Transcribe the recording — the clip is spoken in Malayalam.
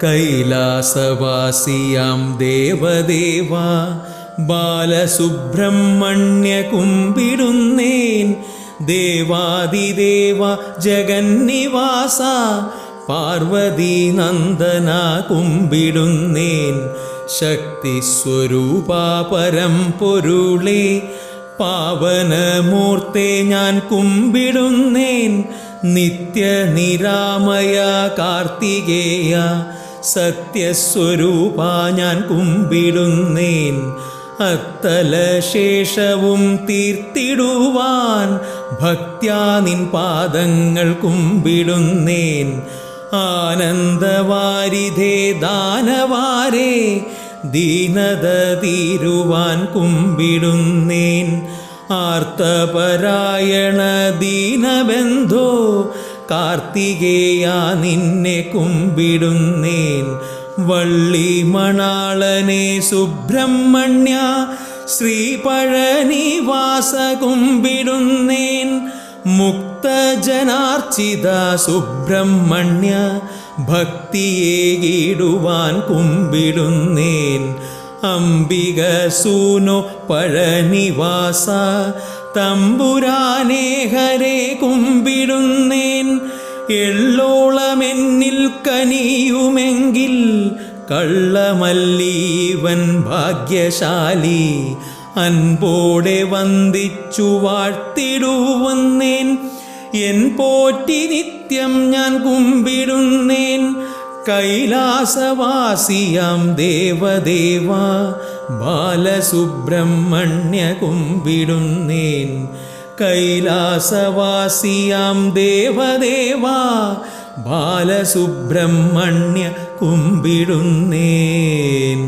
കൈലാസവാസിയാം ദേവദേവ ബാലസുബ്രഹ്മണ്യ കുമ്പിടുന്നേൻ ദേവാദിദേവ ജഗന്നിവാസ പാർവതി നന്ദന കുമ്പിടുന്നേൻ ശക്തിസ്വരൂപ പരം പൊരുളേ പാവനമൂർത്തെ ഞാൻ കുമ്പിടുന്നേൻ നിത്യനിരാമയ കാർത്തികേയ സത്യസ്വരൂപ ഞാൻ കുമ്പിടുന്നേൻ. അത്തലശേഷവും തീർത്തിടുവാൻ ഭക്ത്യാ നിൻ പാദങ്ങൾ കുമ്പിടുന്നേൻ. ആനന്ദവാരിധേ ദാനവാരേ ദീനത തീരുവാൻ കുമ്പിടുന്നേൻ. ആർത്തപരായണ ദീനബന്ധോ കാർത്തികേയ നിന്നെ കുമ്പിടുന്നേൻ വള്ളി മണാളനെ സുബ്രഹ്മണ്യ ശ്രീപഴനിവാസ കുമ്പിടുന്നേൻ മുക്തജനാർച്ചിത സുബ്രഹ്മണ്യ ഭക്തിയെ ഈടുവാൻ കുമ്പിടുന്നേൻ അംബിക സൂനോ പഴനിവാസ തമ്പുരാനേ ഹരേ കുമ്പിടുന്നേൻ എള്ളോളമെന്നിൽ കനിയുമെങ്കിൽ കള്ളമല്ലീവൻ ഭാഗ്യശാലി അൻപോടെ വന്ദിച്ചു വാഴ്ത്തിടുവന്നേൻ. എൻ പോറ്റി നിത്യം ഞാൻ കുമ്പിടുന്നേൻ. കൈലാസവാസിയാം ദേവദേവ ബാലസുബ്രഹ്മണ്യ കുമ്പിടുന്നേൻ. കൈലാസവാസിയാം ദേവദേവ ബാലസുബ്രഹ്മണ്യ കുമ്പിടുന്നേൻ.